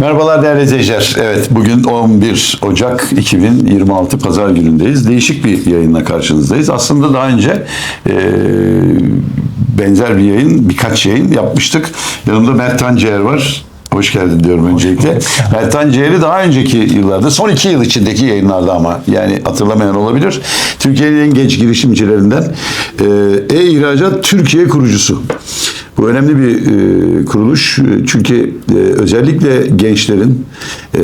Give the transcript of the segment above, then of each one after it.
Merhabalar değerli izleyiciler. Evet bugün 11 Ocak 2026 Pazar günündeyiz. Değişik bir yayınla karşınızdayız. Aslında daha önce e, benzer bir yayın, birkaç yayın yapmıştık. Yanımda Mert Tanciğer var. Hoş geldin diyorum öncelikle. Mert Tanciğer'i daha önceki yıllarda, son iki yıl içindeki yayınlarda ama yani hatırlamayan olabilir. Türkiye'nin en genç girişimcilerinden e, E-İhracat Türkiye kurucusu. Bu önemli bir e, kuruluş çünkü e, özellikle gençlerin e,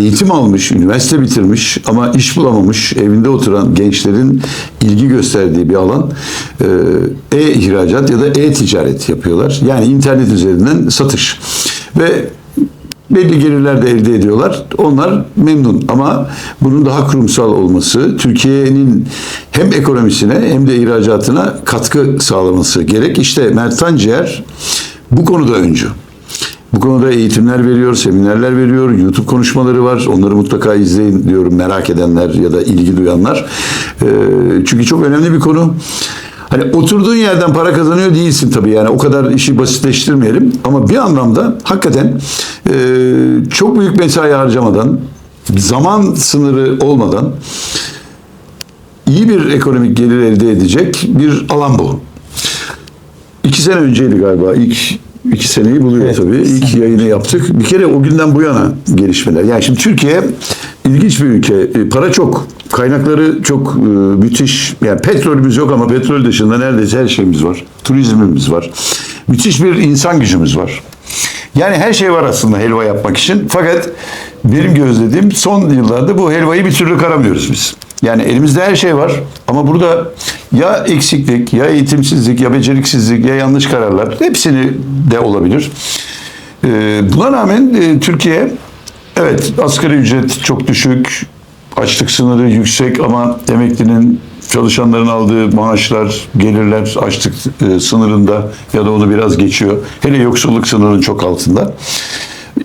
eğitim almış, üniversite bitirmiş ama iş bulamamış, evinde oturan gençlerin ilgi gösterdiği bir alan e, e-ihracat ya da e-ticaret yapıyorlar. Yani internet üzerinden satış. Ve belli gelirler de elde ediyorlar. Onlar memnun ama bunun daha kurumsal olması, Türkiye'nin hem ekonomisine hem de ihracatına katkı sağlaması gerek. İşte Mert Tanciğer bu konuda öncü. Bu konuda eğitimler veriyor, seminerler veriyor, YouTube konuşmaları var. Onları mutlaka izleyin diyorum merak edenler ya da ilgi duyanlar. Ee, çünkü çok önemli bir konu. Hani oturduğun yerden para kazanıyor değilsin tabii yani o kadar işi basitleştirmeyelim ama bir anlamda hakikaten e, çok büyük mesai harcamadan zaman sınırı olmadan iyi bir ekonomik gelir elde edecek bir alan bu. İki sene önceydi galiba ilk iki seneyi buluyor Evet, tabii. İlk yayını yaptık. Bir kere o günden bu yana gelişmeler. Yani şimdi Türkiye ilginç bir ülke. E, Para çok. Kaynakları çok e, müthiş. Yani petrolümüz yok ama petrol dışında neredeyse her şeyimiz var. Turizmimiz var. Müthiş bir insan gücümüz var. Yani her şey var aslında helva yapmak için. Fakat benim gözlediğim son yıllarda bu helvayı bir türlü karamıyoruz biz. Yani elimizde her şey var ama burada ya eksiklik, ya eğitimsizlik, ya beceriksizlik, ya yanlış kararlar hepsini de olabilir. Ee, buna rağmen e, Türkiye evet asgari ücret çok düşük, açlık sınırı yüksek ama emeklinin çalışanların aldığı maaşlar, gelirler açlık e, sınırında ya da onu biraz geçiyor. Hele yoksulluk sınırının çok altında.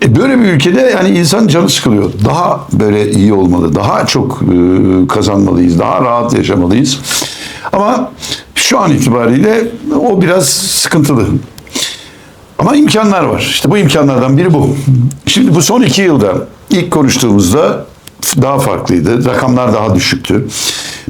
E, Böyle bir ülkede yani insan canı sıkılıyor. Daha böyle iyi olmalı, daha çok e, kazanmalıyız, daha rahat yaşamalıyız. Ama şu an itibariyle o biraz sıkıntılı. Ama imkanlar var. İşte bu imkanlardan biri bu. Şimdi bu son iki yılda ilk konuştuğumuzda daha farklıydı. Rakamlar daha düşüktü.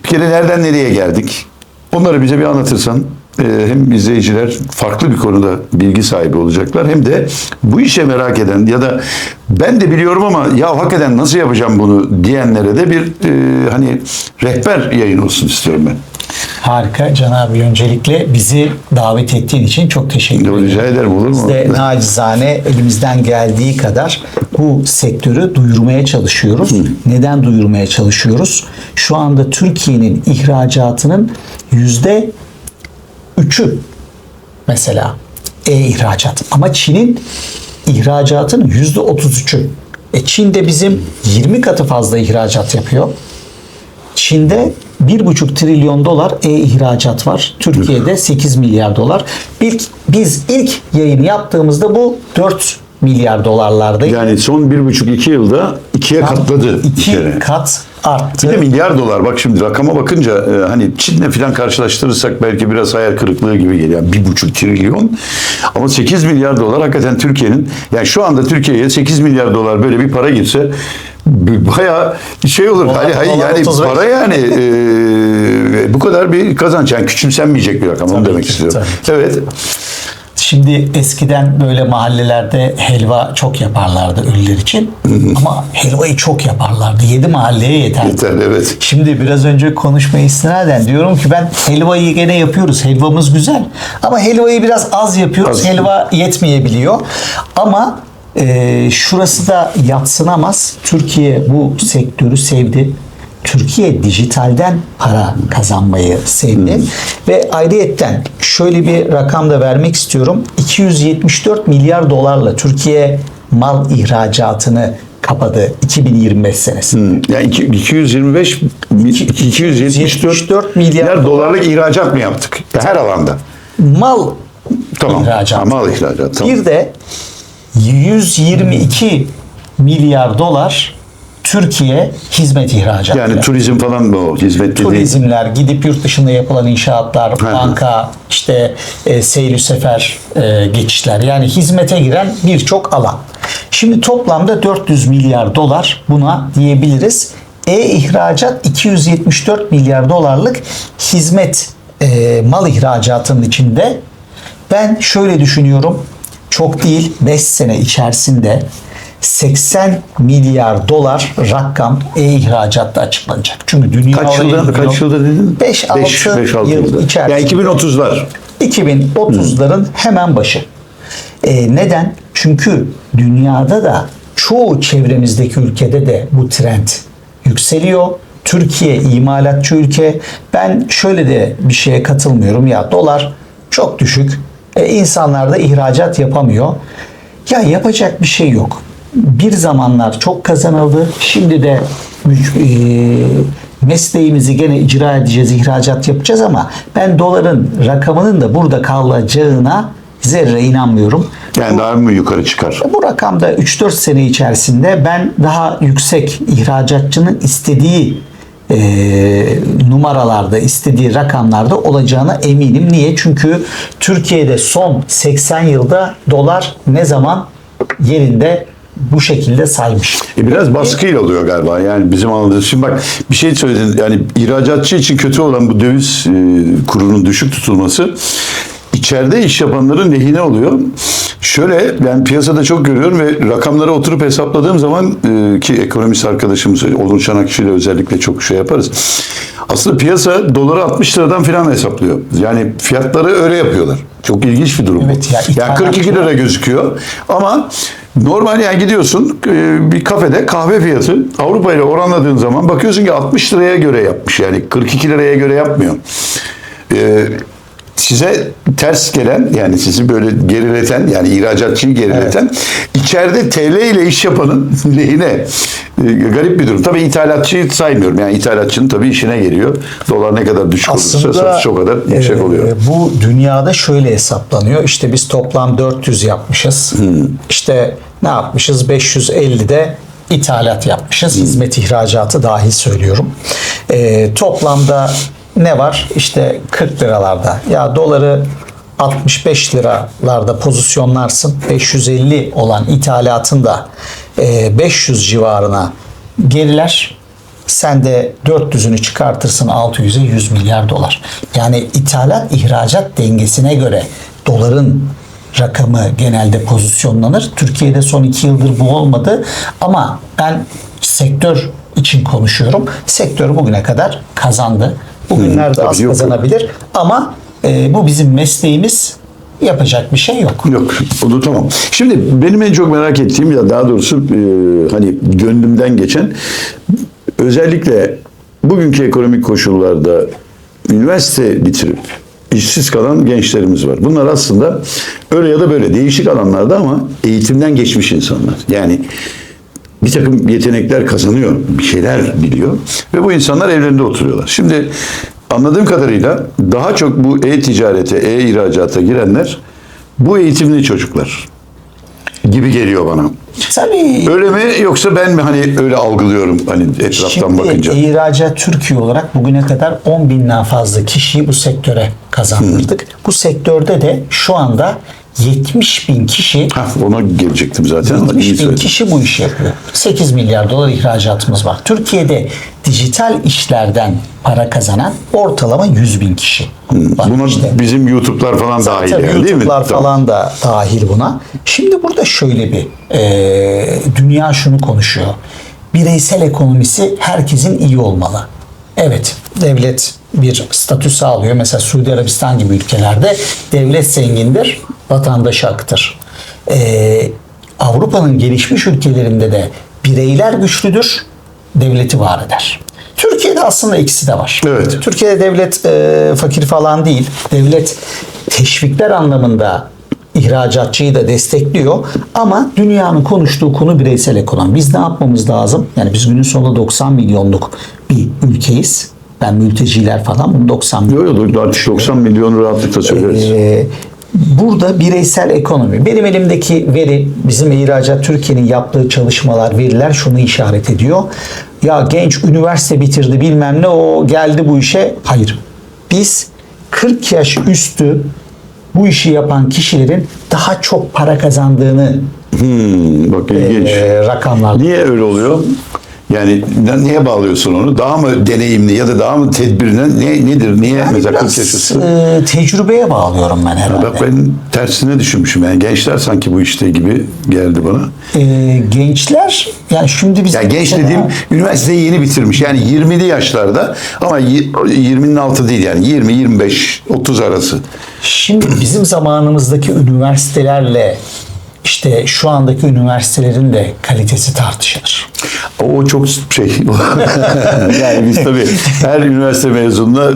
Bir kere nereden nereye geldik? Onları bize bir anlatırsan e, hem izleyiciler farklı bir konuda bilgi sahibi olacaklar hem de bu işe merak eden ya da ben de biliyorum ama ya hakikaten nasıl yapacağım bunu diyenlere de bir e, hani rehber yayın olsun istiyorum ben. Harika Can abi öncelikle bizi davet ettiğin için çok teşekkür ederim. Rica ederim olur mu? Biz de nacizane elimizden geldiği kadar bu sektörü duyurmaya çalışıyoruz. Neden duyurmaya çalışıyoruz? Şu anda Türkiye'nin ihracatının yüzde üçü mesela e-ihracat. Ama Çin'in ihracatının yüzde otuz üçü. E Çin'de bizim 20 katı fazla ihracat yapıyor. Çin'de 1,5 trilyon dolar e-ihracat var. Türkiye'de 8 milyar dolar. İlk, biz ilk yayını yaptığımızda bu 4 milyar dolarlardaydı. Yani son bir buçuk iki yılda ikiye katladı bir İki kere. kat arttı. Bir de milyar dolar bak şimdi rakama bakınca e, hani Çin'le falan karşılaştırırsak belki biraz hayal kırıklığı gibi geliyor. Yani bir buçuk trilyon ama 8 milyar dolar hakikaten Türkiye'nin yani şu anda Türkiye'ye 8 milyar dolar böyle bir para girse b- bayağı şey olur. Dolar- hani, hani yani 35. para yani e, bu kadar bir kazanç yani küçümsenmeyecek bir rakam onu demek ki, istiyorum. tabii Evet. Şimdi eskiden böyle mahallelerde helva çok yaparlardı ölüler için. Ama helvayı çok yaparlardı. Yedi mahalleye yeterdi. Yeter evet. Şimdi biraz önce konuşmaya istinaden diyorum ki ben helvayı gene yapıyoruz. Helvamız güzel. Ama helvayı biraz az yapıyoruz. Az. Helva yetmeyebiliyor. Ama e, şurası da yatsınamaz. Türkiye bu sektörü sevdi. Türkiye dijitalden para kazanmayı sevdi. Ve ayrıyetten şöyle bir rakam da vermek istiyorum. 274 milyar dolarla Türkiye mal ihracatını kapadı 2025 senesinde. Yani iki- 225 mi- 274 274 milyar milyar dolarlık ihracat mı yaptık? Her alanda. mal Tamam. ihracatı. Ha, mal ihracat. Tamam. Bir de 122 milyar dolar Türkiye hizmet ihracatı. Yani turizm falan mı o hizmet dediğin? turizmler, gidip yurt dışında yapılan inşaatlar, banka, işte e, seyir sefer e, geçişler yani hizmete giren birçok alan. Şimdi toplamda 400 milyar dolar buna diyebiliriz. E-ihracat 274 milyar dolarlık hizmet e, mal ihracatının içinde. Ben şöyle düşünüyorum. Çok değil 5 sene içerisinde 80 milyar dolar rakam e-ihracatta açıklanacak. Çünkü dünya Kaç yılda, kaç yılda dedin? 5-6 Beş- beş, altı yıl yılda. içerisinde. Yani 2030'lar. 2030'ların hemen başı. E, neden? Çünkü dünyada da çoğu çevremizdeki ülkede de bu trend yükseliyor. Türkiye imalatçı ülke. Ben şöyle de bir şeye katılmıyorum. Ya dolar çok düşük. E, insanlar da ihracat yapamıyor. Ya yapacak bir şey yok. Bir zamanlar çok kazanıldı. Şimdi de e, mesleğimizi gene icra edeceğiz, ihracat yapacağız ama ben doların rakamının da burada kalacağına zerre inanmıyorum. Yani daha mı yukarı çıkar? Bu rakamda 3-4 sene içerisinde ben daha yüksek ihracatçının istediği e, numaralarda, istediği rakamlarda olacağına eminim. Niye? Çünkü Türkiye'de son 80 yılda dolar ne zaman yerinde bu şekilde saymış. E biraz baskıyla oluyor galiba. Yani bizim anladığımız. Şimdi bak bir şey söyledin. Yani ihracatçı için kötü olan bu döviz e, kurunun düşük tutulması içeride iş yapanların lehine oluyor. Şöyle ben piyasada çok görüyorum ve rakamlara oturup hesapladığım zaman e, ki ekonomist arkadaşımız Onur Çanakçı ile özellikle çok şey yaparız. Aslında piyasa doları 60 liradan falan hesaplıyor. Yani fiyatları öyle yapıyorlar. Çok ilginç bir durum. Evet ya, yani 42 lira gözüküyor ama normal yani gidiyorsun e, bir kafede kahve fiyatı Avrupa ile oranladığın zaman bakıyorsun ki 60 liraya göre yapmış yani 42 liraya göre yapmıyor. E, size ters gelen yani sizi böyle gerileten yani ihracatçıyı gerileten içeride TL ile iş yapanın lehine e, garip bir durum. Tabii ithalatçıyı saymıyorum. Yani ithalatçının tabii işine geliyor. Dolar ne kadar düşük olursa satış o kadar yüksek e, oluyor. Bu dünyada şöyle hesaplanıyor. İşte biz toplam 400 yapmışız. Hmm. İşte ne yapmışız? 550'de ithalat yapmışız. Hizmet ihracatı dahil söylüyorum. E, toplamda ne var? İşte 40 liralarda. Ya doları 65 liralarda pozisyonlarsın. 550 olan ithalatın da e, 500 civarına geriler. Sen de 400'ünü çıkartırsın 600'e 100 milyar dolar. Yani ithalat ihracat dengesine göre doların rakamı genelde pozisyonlanır. Türkiye'de son iki yıldır bu olmadı ama ben sektör için konuşuyorum. Sektör bugüne kadar kazandı. Bugünlerde az yok, kazanabilir ama e, bu bizim mesleğimiz yapacak bir şey yok. Yok, onu tamam. Şimdi benim en çok merak ettiğim ya daha doğrusu e, hani gönlümden geçen özellikle bugünkü ekonomik koşullarda üniversite bitirip işsiz kalan gençlerimiz var. Bunlar aslında öyle ya da böyle değişik alanlarda ama eğitimden geçmiş insanlar. Yani bir takım yetenekler kazanıyor, bir şeyler biliyor ve bu insanlar evlerinde oturuyorlar. Şimdi anladığım kadarıyla daha çok bu e-ticarete, e-ihracata girenler bu eğitimli çocuklar gibi geliyor bana. Tabii Öyle mi yoksa ben mi hani öyle algılıyorum hani etraftan Şimdi bakınca? ihracat Türkiye olarak bugüne kadar 10 binden fazla kişiyi bu sektöre kazandırdık. Bu sektörde de şu anda 70 bin kişi Hah, ona gelecektim zaten. ama iyi 70 bin söyledin. kişi bu işi yapıyor. 8 milyar dolar ihracatımız var. Türkiye'de dijital işlerden para kazanan ortalama 100 bin kişi var. Buna işte. bizim YouTube'lar falan dahil Tabii yani değil mi? YouTube'lar Tamam. falan da dahil buna. Şimdi burada şöyle bir e, dünya şunu konuşuyor. Bireysel ekonomisi herkesin iyi olmalı. Evet devlet bir statü sağlıyor. Mesela Suudi Arabistan gibi ülkelerde devlet zengindir, vatandaş haktır. E, Avrupa'nın gelişmiş ülkelerinde de bireyler güçlüdür, devleti var eder. Türkiye'de aslında ikisi de var. Evet. Türkiye'de devlet e, fakir falan değil. Devlet teşvikler anlamında ihracatçıyı da destekliyor ama dünyanın konuştuğu konu bireysel ekonomi. Biz ne yapmamız lazım? Yani biz günün sonunda 90 milyonluk bir ülkeyiz. Ben mülteciler falan bunu 90 milyon. Yok yok artık 90 milyon rahatlıkla söyleriz. Ee, burada bireysel ekonomi. Benim elimdeki veri, bizim ihracat Türkiye'nin yaptığı çalışmalar, veriler şunu işaret ediyor. Ya genç üniversite bitirdi bilmem ne o geldi bu işe. Hayır. Biz 40 yaş üstü bu işi yapan kişilerin daha çok para kazandığını Hmm, bak ilginç. e, rakamlar. Niye öyle oluyor? Yani ne- niye bağlıyorsun onu? Daha mı deneyimli ya da daha mı tedbirine ne nedir? Niye Yani mesela 40 biraz yaş üstü? e, tecrübeye bağlıyorum ben herhalde. Bak ben tersine düşünmüşüm. Yani gençler sanki bu işte gibi geldi bana. E, gençler yani şimdi biz Ya genç mesela- dediğim üniversiteyi yeni bitirmiş. Yani 20'li yaşlarda ama y- 20'nin altı değil yani 20, 25, 30 arası. Şimdi bizim zamanımızdaki üniversitelerle işte şu andaki üniversitelerin de kalitesi tartışılır. O çok şey. yani biz tabii her üniversite mezununa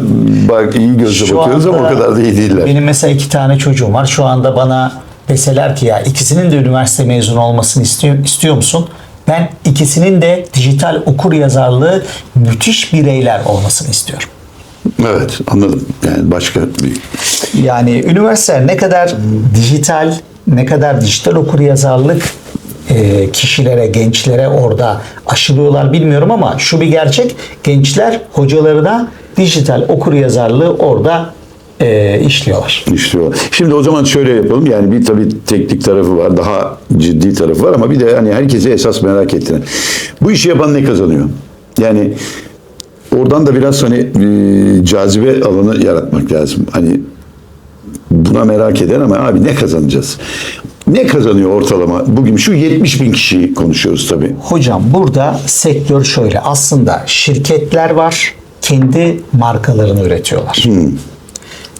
bak iyi gözle Şu bakıyoruz ama o kadar da iyi değiller. Benim mesela iki tane çocuğum var. Şu anda bana deseler ki ya ikisinin de üniversite mezunu olmasını istiyor, istiyor musun? Ben ikisinin de dijital okur yazarlığı müthiş bireyler olmasını istiyorum. Evet anladım. Yani başka bir Yani üniversiteler ne kadar dijital, ne kadar dijital okur yazarlık e, kişilere, gençlere orada aşılıyorlar bilmiyorum ama şu bir gerçek. Gençler hocalarına dijital okur yazarlığı orada e, işliyorlar. işliyor. Şimdi o zaman şöyle yapalım. Yani bir tabii teknik tarafı var. Daha ciddi tarafı var ama bir de hani herkese esas merak ettiren. Bu işi yapan ne kazanıyor? Yani oradan da biraz hani e, cazibe alanı yaratmak lazım. Hani buna merak eden ama abi ne kazanacağız? Ne kazanıyor ortalama? Bugün şu 70 bin kişiyi konuşuyoruz tabii. Hocam burada sektör şöyle aslında şirketler var kendi markalarını üretiyorlar.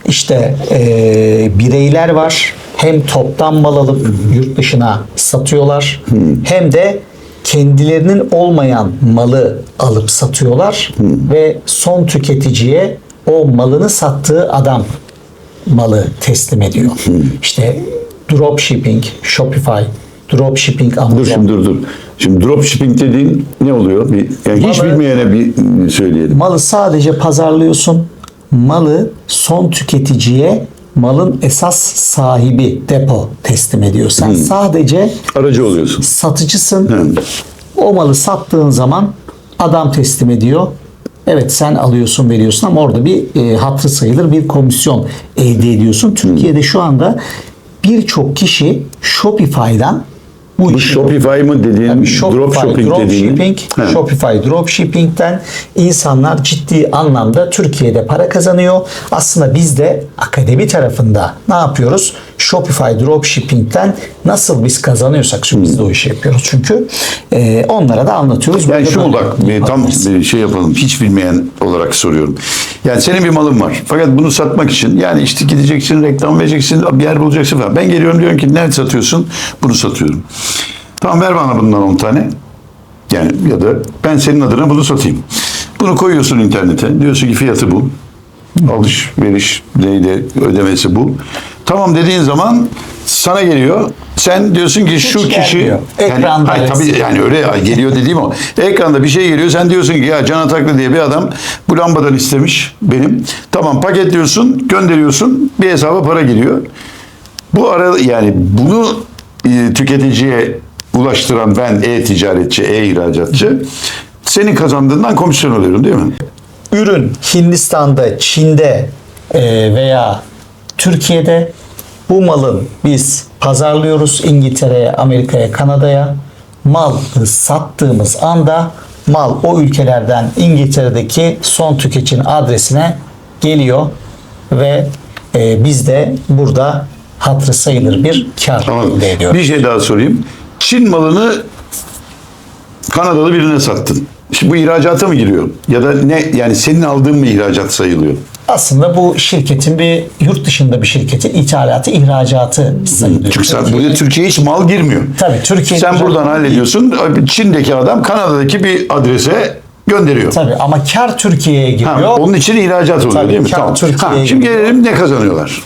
İşte e, bireyler var hem toptan mal alıp yurt dışına satıyorlar hem de kendilerinin olmayan malı alıp satıyorlar ve son tüketiciye o malını sattığı adam malı teslim ediyor. İşte dropshipping, Shopify, dropshipping Dur Amazon. şimdi dur dur. Şimdi dropshipping dediğin ne oluyor? Bir, yani hiç Vallahi- bilmeyene bir söyleyelim. Malı sadece pazarlıyorsun. Malı son tüketiciye malın esas sahibi depo teslim ediyorsan sadece Aracı oluyorsun. satıcısın. Hı. O malı sattığın zaman adam teslim ediyor. Evet sen alıyorsun veriyorsun ama orada bir e, hatırı sayılır bir komisyon elde ediyorsun. Türkiye'de şu anda birçok kişi Shopify'dan bu, Bu Shopify mı dediğin, Yani Shopify, dropshipping dediğin? dropshipping, He. Shopify dropshipping'den insanlar ciddi anlamda Türkiye'de para kazanıyor. Aslında biz de akademi tarafında ne yapıyoruz? Shopify dropshipping'den nasıl biz kazanıyorsak çünkü biz de o işi yapıyoruz çünkü e, onlara da anlatıyoruz. Yani şu bir tam şey yapalım. Hiç bilmeyen olarak soruyorum. Yani senin bir malın var. Fakat bunu satmak için yani işte gideceksin, reklam vereceksin, bir yer bulacaksın falan. Ben geliyorum diyorum ki ne satıyorsun? Bunu satıyorum. Tamam ver bana bundan 10 tane. Yani ya da ben senin adına bunu satayım. Bunu koyuyorsun internete. Diyorsun ki fiyatı bu. Alışveriş neydi ödemesi bu. Tamam dediğin zaman sana geliyor. Sen diyorsun ki şu Hiç kişi gelmiyor. yani, Ekranda hayır, tabii yani öyle geliyor dediğim o. Ekranda bir şey geliyor. Sen diyorsun ki ya Can Ataklı diye bir adam bu lambadan istemiş benim. Tamam paketliyorsun, gönderiyorsun. Bir hesaba para giriyor. Bu ara yani bunu e, tüketiciye ulaştıran ben e-ticaretçi, e-ihracatçı senin kazandığından komisyon alıyorum değil mi? ürün Hindistan'da, Çin'de e, veya Türkiye'de bu malın biz pazarlıyoruz İngiltere'ye, Amerika'ya, Kanada'ya. Mal sattığımız anda mal o ülkelerden İngiltere'deki son tüketicinin adresine geliyor ve e, biz de burada hatırı sayılır bir kar Anladım. elde ediyoruz. Bir şey daha sorayım. Çin malını Kanadalı birine sattın. Şimdi bu ihracata mı giriyor? Ya da ne yani senin aldığın mı ihracat sayılıyor? Aslında bu şirketin bir yurt dışında bir şirketin ithalatı, ihracatı sayılıyor. Çünkü sen buraya Türkiye'ye hiç mal girmiyor. Tabii Türkiye Sen buradan hallediyorsun. Çin'deki adam Kanada'daki bir adrese gönderiyor. Tabii ama kar Türkiye'ye giriyor. Ha, onun için ihracat oluyor Tabii, değil mi? kar Tamam. Türkiye'ye Ha, şimdi gelelim ne kazanıyorlar?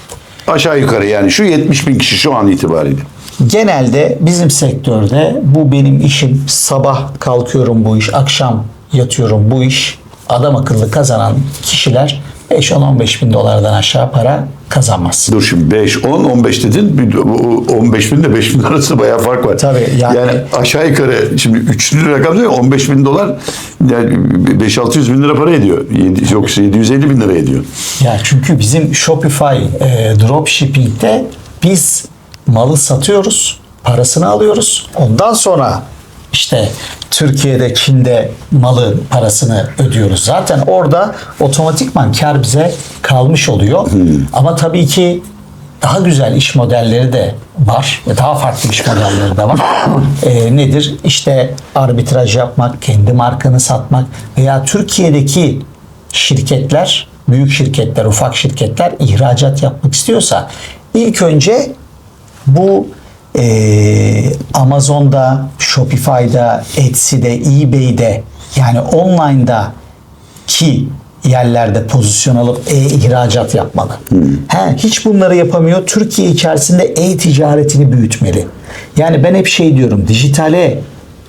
Aşağı yukarı yani şu 70 bin kişi şu an itibariyle. Genelde bizim sektörde bu benim işim. Sabah kalkıyorum bu iş, akşam yatıyorum bu iş. Adam akıllı kazanan kişiler 5-10-15 bin dolardan aşağı para kazanmaz. Dur şimdi 5, 10, 15 dedin. Bir de o 15 bin de 5 bin arasında bayağı fark var. Tabii, yani- aşağı yukarı şimdi üçlü rakam diyor ya, 15 bin dolar yani 5-600 bin lira para ediyor. Yoksa 750 bin lira ediyor. Ya çünkü bizim Shopify e, dropshipping'de biz malı satıyoruz, parasını alıyoruz. Ondan sonra işte Türkiye'de, Çin'de malı parasını ödüyoruz. Zaten orada otomatikman kar bize kalmış oluyor. Ama tabii ki daha güzel iş modelleri de var. Daha farklı iş modelleri de var. E, nedir? İşte arbitraj yapmak, kendi markanı satmak veya Türkiye'deki şirketler, büyük şirketler, ufak şirketler ihracat yapmak istiyorsa ilk önce bu eee, Amazon'da, Shopify'da, Etsy'de, eBay'de yani online'da ki yerlerde pozisyon alıp e-ihracat yapmalı. He, hiç bunları yapamıyor. Türkiye içerisinde e-ticaretini büyütmeli. Yani ben hep şey diyorum, dijitale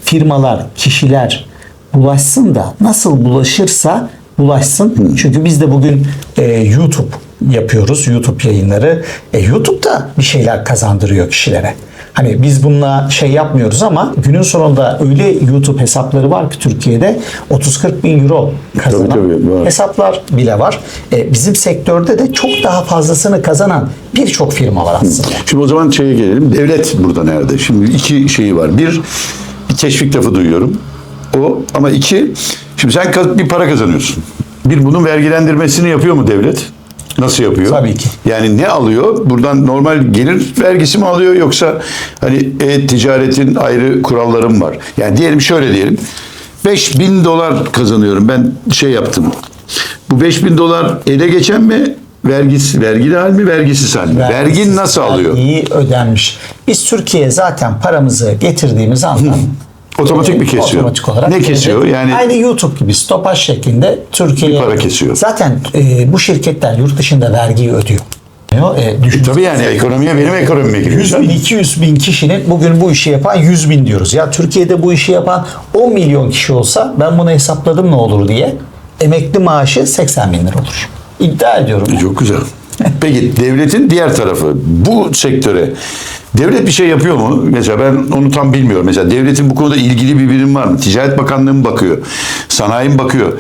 firmalar, kişiler bulaşsın da nasıl bulaşırsa bulaşsın. Çünkü biz de bugün e, YouTube yapıyoruz, YouTube yayınları. E, YouTube'da bir şeyler kazandırıyor kişilere. Hani biz bununla şey yapmıyoruz ama günün sonunda öyle YouTube hesapları var ki Türkiye'de 30-40 bin euro kazanan tabii, var. hesaplar bile var. E, bizim sektörde de çok daha fazlasını kazanan birçok firma var aslında. Şimdi o zaman şeye gelelim. Devlet burada nerede? Şimdi iki şeyi var. Bir, bir teşvik lafı duyuyorum. O ama iki, şimdi sen bir para kazanıyorsun. Bir bunun vergilendirmesini yapıyor mu devlet? Nasıl yapıyor? Tabii ki. Yani ne alıyor? Buradan normal gelir vergisi mi alıyor yoksa hani e-ticaretin ayrı kuralları mı var? Yani diyelim şöyle diyelim. 5000 dolar kazanıyorum. Ben şey yaptım. Bu 5000 dolar ele geçen mi? Vergisi, vergili hal mi, vergisiz hal mi? Vergin nasıl alıyor? İyi ödenmiş. Biz Türkiye'ye zaten paramızı getirdiğimiz anda Otomatik mi e, kesiyor? Otomatik olarak. Ne kesiyor? Yani- Aynı YouTube gibi stopaj şeklinde Türkiye'ye para kesiyor. Zaten e, bu şirketler yurt dışında vergiyi ödüyor. E, düşün- Tabii yani ekonomiye benim ekonomime giriyor. 100 bin, 200 bin kişinin bugün bu işi yapan 100 bin diyoruz. Ya Türkiye'de bu işi yapan 10 milyon kişi olsa ben bunu hesapladım ne olur diye emekli maaşı 80 bin lira olur. İddia ediyorum. yani. Çok güzel. Peki devletin diğer tarafı bu sektöre devlet bir şey yapıyor mu? Mesela ben onu tam bilmiyorum. Mesela devletin bu konuda ilgili bir birim var mı? Ticaret Bakanlığı mı bakıyor? Sanayi mi bakıyor?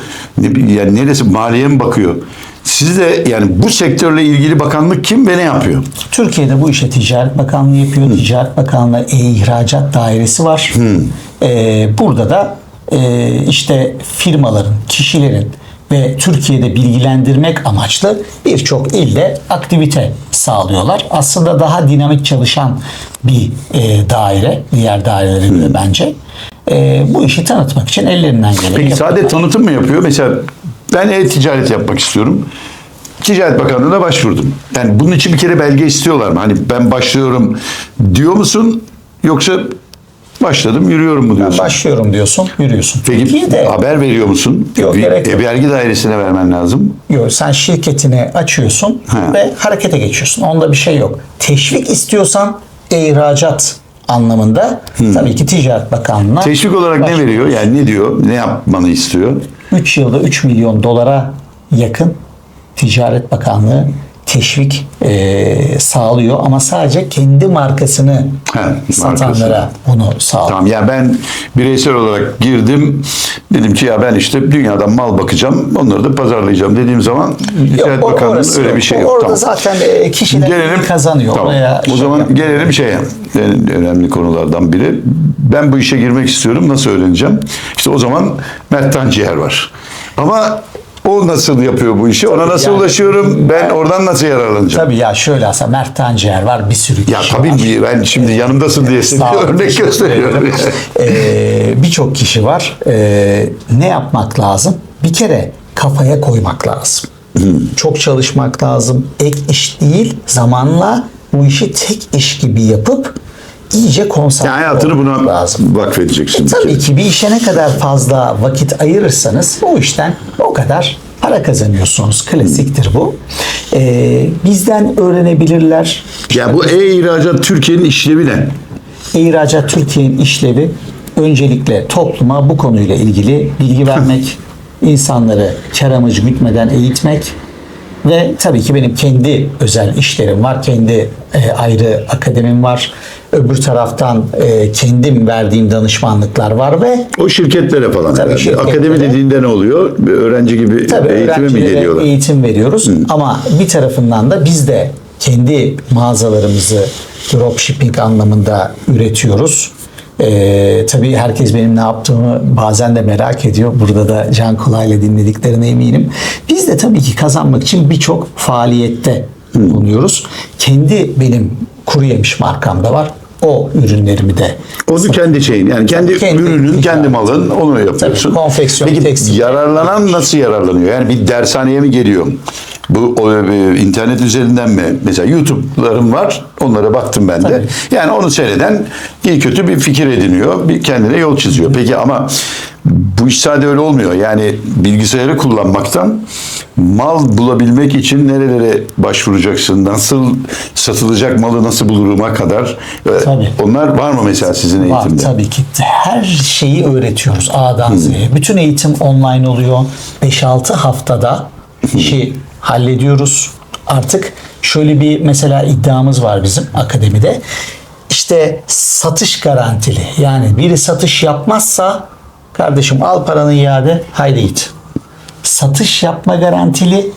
Yani neresi? Maliye mi bakıyor? Siz de yani bu sektörle ilgili bakanlık kim ve ne yapıyor? Türkiye'de bu işe Ticaret Bakanlığı yapıyor. Ticaret Bakanlığı e-ihracat dairesi var. Ee, burada da e, işte firmaların, kişilerin ve Türkiye'de bilgilendirmek amaçlı birçok ilde aktivite sağlıyorlar. Aslında daha dinamik çalışan bir e, daire, diğer dairelere göre bence. E, bu işi tanıtmak için ellerinden geleni Peki yapıyorlar. sade tanıtım mı yapıyor? Mesela ben e-ticaret yapmak istiyorum. Ticaret Bakanlığı'na başvurdum. Yani bunun için bir kere belge istiyorlar mı? Hani ben başlıyorum diyor musun? Yoksa başladım yürüyorum mu diyorsun? Başlıyorum diyorsun, yürüyorsun. Peki Bir de haber veriyor musun? Yok, gerek yok. e, vergi dairesine vermen lazım. Yok, sen şirketini açıyorsun Ha. ve harekete geçiyorsun. Onda bir şey yok. Teşvik istiyorsan ihracat anlamında tabii ki Ticaret Bakanlığı'na Teşvik olarak ne veriyor? Yani ne diyor? Ne yapmanı istiyor? 3 yılda 3 milyon dolara yakın Ticaret Bakanlığı teşvik eee, sağlıyor ama sadece kendi markasını Ha, satanlara bunu sağlıyor. Tamam ya ben bireysel olarak girdim. Dedim ki ya ben işte dünyadan mal bakacağım. Onları da pazarlayacağım dediğim zaman Ticaret Bakanlığı'nın öyle bir şey yok. Orada Tamam. zaten e, kişiler Gelelim kazanıyor. Tamam. Oraya o şey zaman yapmıyor. gelelim şeye. En önemli konulardan biri. Ben bu işe girmek istiyorum. Nasıl öğreneceğim? İşte o zaman Mert Tanciğer var. Ama o nasıl yapıyor bu işi? Ona nasıl yani- ulaşıyorum? Ben oradan nasıl yararlanacağım? Tabii ya şöyle aslında Mert Tanciğer var bir sürü kişi Ya tabii var. ben şimdi yanımdasın diye olun, örnek gösteriyorum. Ee, Birçok kişi var. Ee, ne yapmak lazım? Bir kere kafaya koymak lazım. Çok çalışmak lazım. Ek iş değil, zamanla bu işi tek iş gibi yapıp iyice konsantre Yani hayatını buna lazım. vakfedeceksin. Tabii ki bir işe ne kadar fazla vakit ayırırsanız o işten o kadar para kazanıyorsunuz. Klasiktir bu. Ee, bizden öğrenebilirler. Ya bu e-ihracat Türkiye'nin işlevi ne? İhracat Türkiye'nin işlevi öncelikle topluma bu konuyla ilgili bilgi vermek, insanları kar amacı gütmeden eğitmek, Ve tabii ki benim kendi özel işlerim var. Kendi e, ayrı akademim var. Öbür taraftan e, kendim verdiğim danışmanlıklar var ve O şirketlere falan herhalde. şirketlere. Akademi dediğinde ne oluyor? Bir öğrenci gibi Tabii eğitime mi geliyorlar? eğitim veriyoruz ama bir tarafından da biz de kendi mağazalarımızı dropshipping anlamında üretiyoruz. Ee, tabii herkes benim ne yaptığımı bazen de merak ediyor. Burada da Can Kolay'la dinlediklerine eminim. Biz de tabii ki kazanmak için birçok faaliyette bulunuyoruz. Kendi benim kuru yemiş markam da var. O ürünlerimi de Onu kendi şeyin yani kendi, Kendi ürünün, kendi malın onu yapıyorsun. Tabii, konfeksiyon, Peki tekstil. yararlanan nasıl yararlanıyor? Yani bir dershaneye mi geliyor? Bu o, e, internet üzerinden mi? Mesela YouTube'larım var. Onlara baktım ben de. Tabii. Yani onu seyreden iyi kötü bir fikir ediniyor. Bir kendine yol çiziyor. Peki ama bu iş sadece öyle olmuyor. Yani bilgisayarı kullanmaktan mal bulabilmek için nerelere başvuracaksın? Nasıl satılacak malı nasıl buluruma kadar. e, Tabii. Onlar var mı mesela sizin Var eğitimde? tabii ki. Her şeyi öğretiyoruz A'dan Z'ye. Bütün eğitim online oluyor. 5-6 haftada işi hallediyoruz. Artık şöyle bir mesela iddiamız var bizim akademide. İşte satış garantili. Yani biri satış yapmazsa kardeşim al paranı iade haydi git. Satış yapma garantili.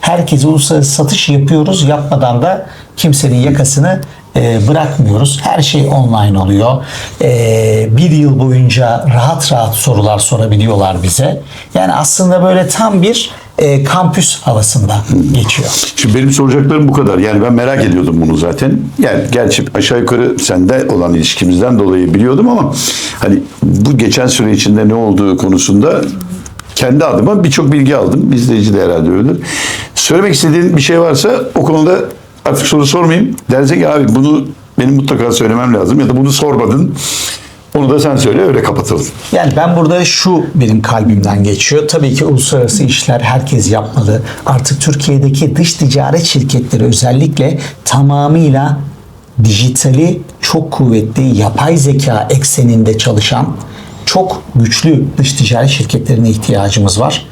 Herkese uluslararası satış yapıyoruz. Yapmadan da kimsenin yakasını e, bırakmıyoruz. Her şey online oluyor. E, bir yıl boyunca rahat rahat sorular sorabiliyorlar bize. Yani aslında böyle tam bir e, kampüs havasında geçiyor. Şimdi benim soracaklarım bu kadar. Yani ben merak ediyordum bunu zaten. Yani gerçi aşağı yukarı sende olan ilişkimizden dolayı biliyordum ama hani bu geçen süre içinde ne olduğu konusunda kendi adıma birçok bilgi aldım. İzleyici de herhalde öyledir. Söylemek istediğin bir şey varsa o konuda artık soru sormayayım. Derse ki abi bunu benim mutlaka söylemem lazım ya da bunu sormadın. Onu da sen söyle öyle kapatalım. Yani ben burada şu benim kalbimden geçiyor. Tabii ki uluslararası işler herkes yapmalı. Artık Türkiye'deki dış ticaret şirketleri özellikle tamamıyla dijitali çok kuvvetli yapay zeka ekseninde çalışan çok güçlü dış ticaret şirketlerine ihtiyacımız var.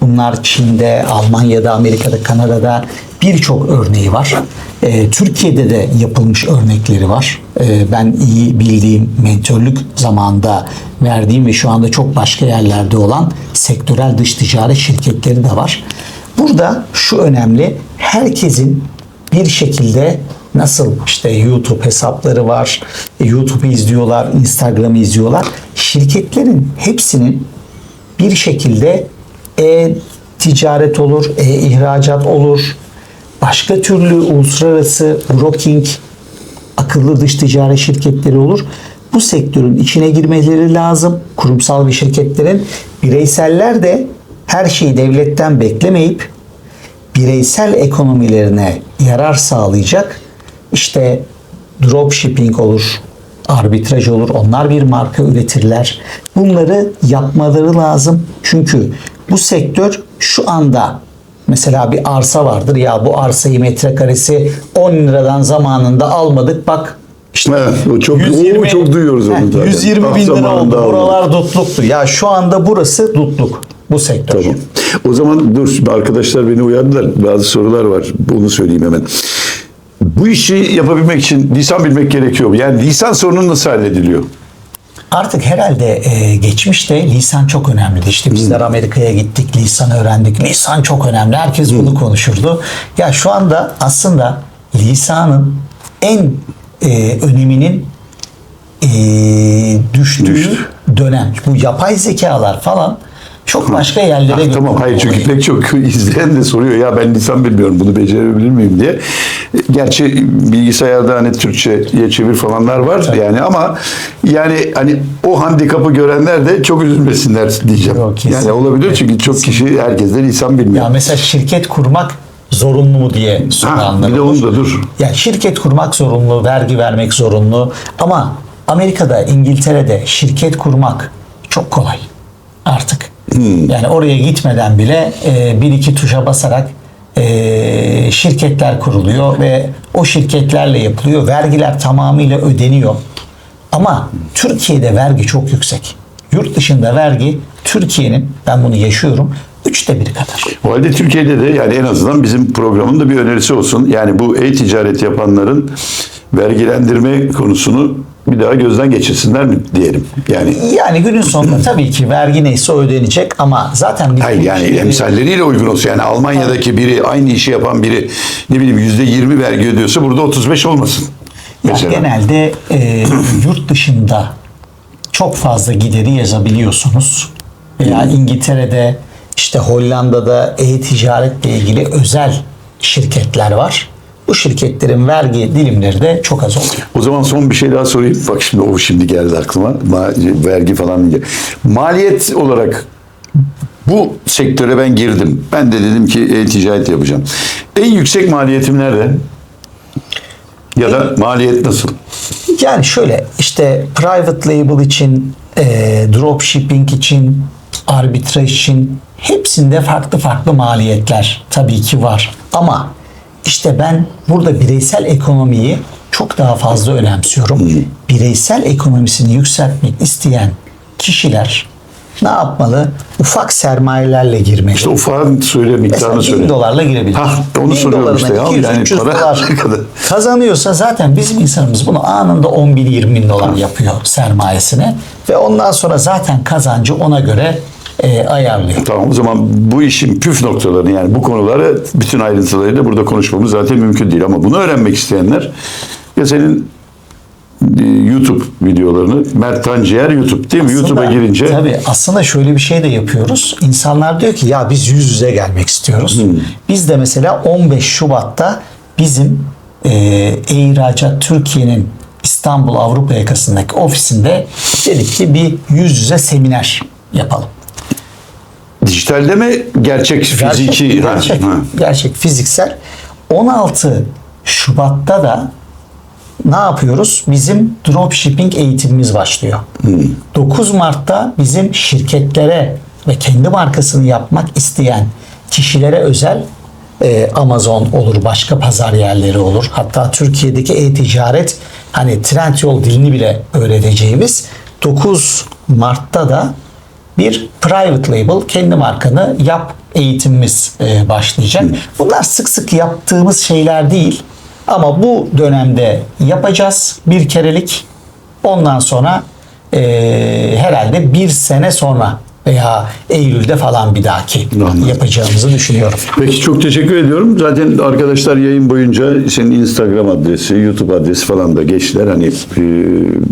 Bunlar Çin'de, Almanya'da, Amerika'da, Kanada'da birçok örneği var. Ee, Türkiye'de de yapılmış örnekleri var. Ee, ben iyi bildiğim mentörlük zamanında verdiğim ve şu anda çok başka yerlerde olan sektörel dış ticaret şirketleri de var. Burada şu önemli, herkesin bir şekilde nasıl işte YouTube hesapları var, YouTube'u izliyorlar, Instagram'ı izliyorlar. Şirketlerin hepsinin bir şekilde e-ticaret olur, e-ihracat olur, başka türlü uluslararası broking, akıllı dış ticaret şirketleri olur. Bu sektörün içine girmeleri lazım. Kurumsal bir şirketlerin. Bireyseller de her şeyi devletten beklemeyip bireysel ekonomilerine yarar sağlayacak işte dropshipping olur, arbitraj olur. Onlar bir marka üretirler. Bunları yapmaları lazım. Çünkü bu sektör şu anda mesela bir arsa vardır. Ya bu arsayı metrekaresi 10 liradan zamanında almadık. Bak işte Evet, o çok- o çok duyuyoruz onu zaten. 120 Ah, bin lira oldu. Buralar dutluktu. Ya şu anda burası dutluk. Bu sektör. Tamam. O zaman dur arkadaşlar beni uyardılar. Bazı sorular var. Bunu söyleyeyim hemen. Bu işi yapabilmek için lisan bilmek gerekiyor? Yani lisan sorunu nasıl hallediliyor? Artık herhalde e, geçmişte lisan çok önemliydi. İşte bizler Amerika'ya gittik, lisan öğrendik. Lisan çok önemli. Herkes bunu konuşurdu. Ya şu anda aslında lisanın en e, öneminin e, düştüğü Düştü. dönem. Bu yapay zekalar falan çok başka yerlere Ah, tamam hayır çünkü olayı. pek çok izleyen de soruyor ya ben lisan bilmiyorum bunu becerebilir miyim diye. Gerçi bilgisayarda hani Türkçe'ye çevir falanlar var yani ama yani hani o handikapı görenler de çok üzülmesinler diyeceğim. Yok, kesinlikle. yani olabilir çünkü çok kişi herkes de lisan bilmiyor. Ya mesela şirket kurmak zorunlu mu diye soranlar bir de onu da dur. Ya şirket kurmak zorunlu, vergi vermek zorunlu ama Amerika'da, İngiltere'de şirket kurmak çok kolay artık. Yani oraya gitmeden bile e, bir iki tuşa basarak e, şirketler kuruluyor ve o şirketlerle yapılıyor. Vergiler tamamıyla ödeniyor. Ama Türkiye'de vergi çok yüksek. Yurt dışında vergi Türkiye'nin ben bunu yaşıyorum Üçte biri kadar. O halde Türkiye'de de yani en azından bizim programın da bir önerisi olsun. Yani bu e-ticaret yapanların vergilendirme konusunu bir daha gözden geçirsinler mi diyelim. Yani Yani günün sonunda tabii ki vergi neyse ödenecek ama zaten Hayır yani emsalleriyle uygun olsun. Yani Almanya'daki biri aynı işi yapan biri ne bileyim yüzde yirmi vergi ödüyorsa burada 35 olmasın. Ya Mesela. genelde e, yurt dışında çok fazla gideri yazabiliyorsunuz. Veya İngiltere'de işte Hollanda'da e-ticaretle ilgili özel şirketler var. Bu şirketlerin vergi dilimleri de çok az oluyor. O zaman son bir şey daha sorayım. Bak şimdi o şimdi geldi aklıma. Ma- vergi falan. deyince. Maliyet olarak bu sektöre ben girdim. Ben de dedim ki e-ticaret yapacağım. En yüksek maliyetim nerede? Ya da maliyet nasıl? Yani şöyle işte private label için, e, dropshipping için, arbitraj için hepsinde farklı farklı maliyetler tabii ki var. Ama işte ben burada bireysel ekonomiyi çok daha fazla önemsiyorum. Bireysel ekonomisini yükseltmek isteyen kişiler ne yapmalı? Ufak sermayelerle girmeli. İşte ufağın söyle miktarını 1000 söyle. dolarla girebilir. Hah, onu 1000 soruyorum işte ya. 200, Yani 300 para dolar kazanıyorsa zaten bizim insanımız bunu anında 10 bin 20 bin dolar yapıyor sermayesine ve ondan sonra zaten kazancı ona göre e, ayarlıyor. Tamam o zaman bu işin püf noktalarını yani bu konuları bütün ayrıntılarıyla burada konuşmamız zaten mümkün değil. Ama bunu öğrenmek isteyenler ya senin e, YouTube videolarını Mert Tanciğer YouTube değil mi? YouTube'a girince Tabii aslında şöyle bir şey de yapıyoruz. İnsanlar diyor ki ya biz yüz yüze gelmek istiyoruz. Biz de mesela 15 Şubat'ta bizim e, e-ihracat Türkiye'nin İstanbul Avrupa yakasındaki ofisinde dedik ki bir yüz yüze seminer yapalım. Dijitalde mi gerçek, fiziki? Gerçek, Ha, gerçek, fiziksel. 16 Şubat'ta da ne yapıyoruz? Bizim dropshipping eğitimimiz başlıyor. 9 Mart'ta bizim şirketlere ve kendi markasını yapmak isteyen kişilere özel e, Amazon olur, başka pazar yerleri olur. Hatta Türkiye'deki e-ticaret hani Trendyol dilini bile öğreteceğimiz 9 Mart'ta da bir private label kendi markanı yap eğitimimiz e, başlayacak. Bunlar sık sık yaptığımız şeyler değil. Ama bu dönemde yapacağız bir kerelik. Ondan sonra e, herhalde bir sene sonra veya Eylül'de falan bir dahaki Anladım. yapacağımızı düşünüyorum. Peki çok teşekkür ediyorum. Zaten arkadaşlar yayın boyunca senin Instagram adresi, YouTube adresi falan da geçtiler. Hani e,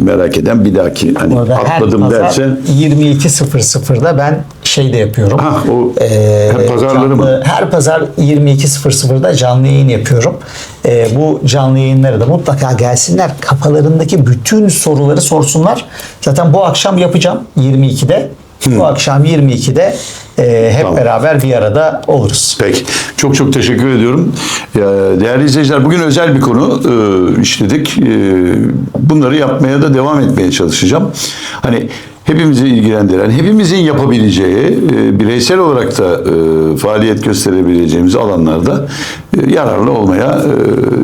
merak eden bir dahaki hani her atladım derse 22.00'da ben şey de yapıyorum. Ha, o Ee, her pazarları canlı- mı? Her pazar 22.00'da canlı yayın yapıyorum. Ee, bu canlı yayınlara da mutlaka gelsinler. Kafalarındaki bütün soruları sorsunlar. Zaten bu akşam yapacağım 22'de. Bu akşam 22'de e, hep Tamam. beraber bir arada oluruz. Peki. Çok çok teşekkür ediyorum. Değerli izleyiciler bugün özel bir konu e, işledik. E, bunları yapmaya da devam etmeye çalışacağım. Hani hepimizi ilgilendiren, hepimizin yapabileceği, e, bireysel olarak da e, faaliyet gösterebileceğimiz alanlarda yararlı olmaya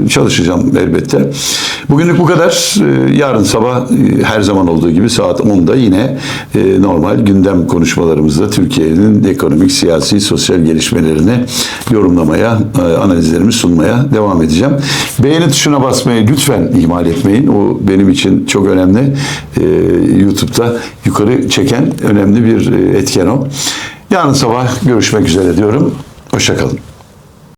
e, çalışacağım elbette. Bugünlük bu kadar. E, yarın sabah e, her zaman olduğu gibi saat 10'da yine e, normal gündem konuşmalarımızda Türkiye'nin ekonomik, siyasi, sosyal gelişmelerini yorumlamaya, analizlerimi sunmaya devam edeceğim. Beğeni tuşuna basmayı lütfen ihmal etmeyin. O benim için çok önemli. YouTube'da yukarı çeken önemli bir etken o. Yarın sabah görüşmek üzere diyorum. Hoşçakalın.